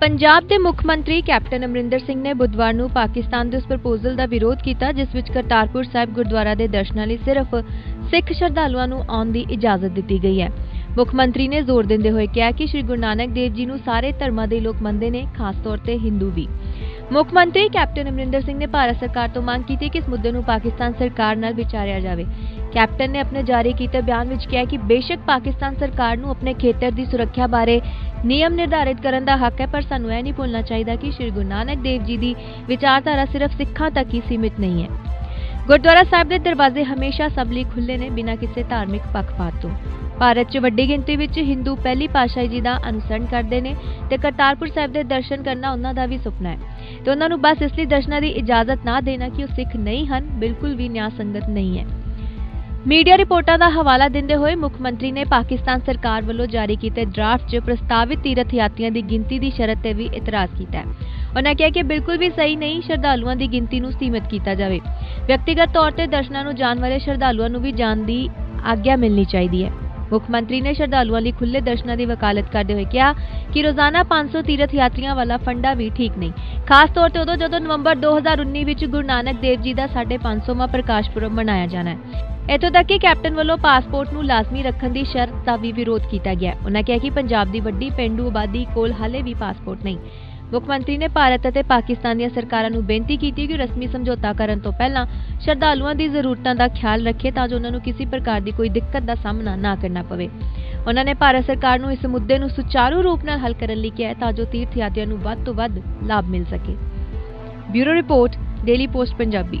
ਪੰਜਾਬ ਦੇ ਮੁੱਖ ਮੰਤਰੀ ਕੈਪਟਨ ਅਮਰਿੰਦਰ ਸਿੰਘ ਨੇ ਬੁੱਧਵਾਰ ਨੂੰ ਪਾਕਿਸਤਾਨ ਦੇ ਉਸ ਪ੍ਰਪੋਜ਼ਲ ਦਾ ਵਿਰੋਧ ਕੀਤਾ, ਜਿਸ ਵਿੱਚ ਕਰਤਾਰਪੁਰ ਸਾਹਿਬ ਗੁਰਦੁਆਰਾ ਦੇ ਦਰਸ਼ਨਾਂ ਲਈ ਸਿਰਫ ਸਿੱਖ ਸ਼ਰਧਾਲੂਆਂ ਨੂੰ ਆਉਣ ਦੀ ਇਜਾਜ਼ਤ ਦਿੱਤੀ ਗਈ ਹੈ। ਮੁੱਖ ਮੰਤਰੀ ਨੇ ਜ਼ੋਰ ਦਿੰਦੇ ਹੋਏ ਕਿਹਾ ਕਿ ਸ੍ਰੀ ਗੁਰੂ ਨਾਨਕ ਦੇਵ ਜੀ ਨੂੰ ਸਾਰੇ ਧਰਮਾਂ ਦੇ ਲੋਕ ਮੰਨਦੇ ਨੇ, ਖਾਸ ਤੌਰ ਤੇ ਹਿੰਦੂ ਵੀ। ਮੁੱਖ ਮੰਤਰੀ ਕੈਪਟਨ ਅਮਰਿੰਦਰ ਸਿੰਘ ਨੇ ਭਾਰਤ ਸਰਕਾਰ ਤੋਂ ਮੰਗ ਕੀਤੀ ਕਿ ਇਸ ਮੁੱਦੇ ਨੂੰ ਪਾਕਿਸਤਾਨ ਸਰਕਾਰ ਨਾਲ ਵਿਚਾਰਿਆ ਜਾਵੇ। ਕੈਪਟਨ ਨੇ ਆਪਣੇ ਜਾਰੀ ਕੀਤੇ ਬਿਆਨ ਵਿੱਚ ਕਿਹਾ ਕਿ ਬੇਸ਼ੱਕ ਪਾਕਿਸਤਾਨ ਸਰਕਾਰ ਨੂੰ ਆਪਣੇ ਖੇਤਰ ਦੀ ਸੁਰੱਖਿਆ ਬਾਰੇ ਨਿਯਮ ਨਿਰਧਾਰਿਤ ਕਰਨ ਦਾ ਹੱਕ ਹੈ, ਪਰ ਸਾਨੂੰ ਇਹ ਨਹੀਂ ਭੁੱਲਣਾ ਚਾਹੀਦਾ ਕਿ ਸ੍ਰੀ ਗੁਰੂ ਨਾਨਕ ਦੇਵ ਜੀ ਦੀ ਵਿਚਾਰਧਾਰਾ ਸਿਰਫ ਸਿੱਖਾਂ ਤੱਕ ਹੀ ਸੀਮਿਤ ਨਹੀਂ ਹੈ। ਗੁਰਦੁਆਰਾ ਸਾਹਿਬ ਦੇ ਦਰਵਾਜ਼ੇ ਹਮੇਸ਼ਾ ਸਭ ਲਈ ਖੁੱਲ੍ਹੇ ਨੇ, ਬਿਨਾਂ ਕਿਸੇ ਧਾਰਮਿਕ ਪੱਖਪਾਤ ਤੋਂ। ਭਾਰਤ 'ਚ ਵੱਡੀ ਗਿਣਤੀ ਵਿੱਚ ਹਿੰਦੂ ਪਹਿਲੀ ਪਾਤਸ਼ਾਹੀ ਜੀ ਦਾ ਅਨੁਸਰਣ ਕਰਦੇ ਨੇ ਤੇ ਕਰਤਾਰਪੁਰ ਸਾਹਿਬ ਦੇ ਦਰਸ਼ਨ ਕਰਨਾ ਉਹਨਾਂ ਦਾ ਵੀ ਸੁਪਨਾ ਹੈ। ਤੇ ਉਹਨਾਂ ਨੂੰ ਬਸ ਇਸ ਲਈ ਦਰਸ਼ਨਾਂ ਦੀ ਇਜਾਜ਼ਤ ਨਾ ਦੇਣਾ ਕਿ ਉਹ ਸਿੱਖ ਨਹੀਂ ਹਨ, ਬਿਲਕੁਲ ਵੀ ਨਿਆਂ ਸੰਗਤ ਨਹੀਂ ਹੈ। ਮੀਡੀਆ ਰਿਪੋਰਟਾਂ ਦਾ ਹਵਾਲਾ ਦਿੰਦੇ ਹੋਏ ਮੁੱਖ ਮੰਤਰੀ ਨੇ ਪਾਕਿਸਤਾਨ ਸਰਕਾਰ ਵੱਲੋਂ ਜਾਰੀ ਕੀਤੇ ਡਰਾਫਟ 'ਚ ਪ੍ਰਸਤਾਵਿਤ ਤੀਰਥ ਯਾਤਰੀਆਂ ਦੀ ਗਿਣਤੀ ਦੀ ਸ਼ਰਤ ਤੇ ਵੀ ਇਤਰਾਜ਼ ਕੀਤਾ ਹੈ। ਉਹਨਾਂ ਕਿਹਾ ਕਿ ਬਿਲਕੁਲ ਵੀ ਸਹੀ ਨਹੀਂ, ਸ਼ਰਧਾਲੂਆਂ ਦੀ ਗਿਣਤੀ ਨੂੰ ਸੀਮਿਤ ਕੀਤਾ ਜਾਵੇ। ਵਿਅਕਤੀਗਤ ਤੌਰ ਤੇ ਦਰਸ਼ਨਾਂ ਨੂੰ ਜਾਣ ਵਾਲੇ ਸ਼ਰਧਾਲੂਆਂ ਨੂੰ ਵੀ ਜਾਣ ਦੀ ਆਗਿਆ ਮਿਲਣੀ ਚਾਹੀਦੀ ਹੈ। ਮੁੱਖ ਮੰਤਰੀ ਨੇ ਸ਼ਰਧਾਲੂਆਂ ਲਈ ਖੁੱਲੇ ਦਰਸ਼ਨਾਂ ਦੀ ਵਕਾਲਤ ਕਰਦੇ ਹੋਏ ਕਿਹਾ ਕਿ ਰੋਜ਼ਾਨਾ 500 ਤੀਰਥ ਯਾਤਰੀਆਂ ਵਾਲਾ ਫੰਡਾ ਵੀ ਠੀਕ ਨਹੀਂ। ਖਾਸ ਤੌਰ ਤੇ ਉਦੋਂ ਜਦੋਂ ਨਵੰਬਰ 2019 ਵਿੱਚ ਗੁਰੂ ਨਾਨਕ ਦੇਵ ਜੀ ਦਾ 550ਵਾਂ ਪ੍ਰਕਾਸ਼ ਪੁਰਬ ਮਨਾਇਆ ਜਾਣਾ ਹੈ। ਇੱਥੋਂ ਤੱਕ ਕਿ ਕੈਪਟਨ ਵੱਲੋਂ ਪਾਸਪੋਰਟ ਨੂੰ ਲਾਜ਼ਮੀ ਰੱਖਣ ਦੀ ਸ਼ਰਤ ਦਾ ਵੀ ਵਿਰੋਧ ਕੀਤਾ ਗਿਆ। ਉਹਨਾਂ ਕਿਹਾ ਕਿ ਪੰਜਾਬ ਦੀ ਵੱਡੀ ਪਿੰਡੂ ਆਬਾਦੀ ਕੋਲ ਹਾਲੇ ਵੀ ਪਾਸਪੋਰਟ ਨਹੀਂ। ਮੁੱਖ ਮੰਤਰੀ ਨੇ ਭਾਰਤ ਅਤੇ ਪਾਕਿਸਤਾਨ ਦੀਆਂ ਸਰਕਾਰਾਂ ਨੂੰ ਬੇਨਤੀ ਕੀਤੀ ਕਿ ਰਸਮੀ ਸਮਝੌਤਾ ਕਰਨ ਤੋਂ ਪਹਿਲਾਂ ਸ਼ਰਧਾਲੂਆਂ ਦੀ ਜ਼ਰੂਰਤਾਂ ਦਾ ਖਿਆਲ ਰੱਖੇ ਤਾਂ ਜੋ ਉਹਨਾਂ ਨੂੰ ਕਿਸੇ ਪ੍ਰਕਾਰ ਦੀ ਕੋਈ ਦਿੱਕਤ ਦਾ ਸਾਹਮਣਾ ਨਾ ਕਰਨਾ ਪਵੇ। ਉਹਨਾਂ ਨੇ ਭਾਰਤ ਸਰਕਾਰ ਨੂੰ ਇਸ ਮੁੱਦੇ ਨੂੰ ਸੁਚਾਰੂ ਰੂਪ ਨਾਲ ਹੱਲ ਕਰਨ ਲਈ ਕਿਹਾ ਤਾਂ ਜੋ ਤੀਰਥ ਯਾਤਰੀਆਂ ਨੂੰ ਵੱਧ ਤੋਂ ਵੱਧ ਲਾਭ ਮਿਲ ਸਕੇ। Bureau report, daily post, Punjabi.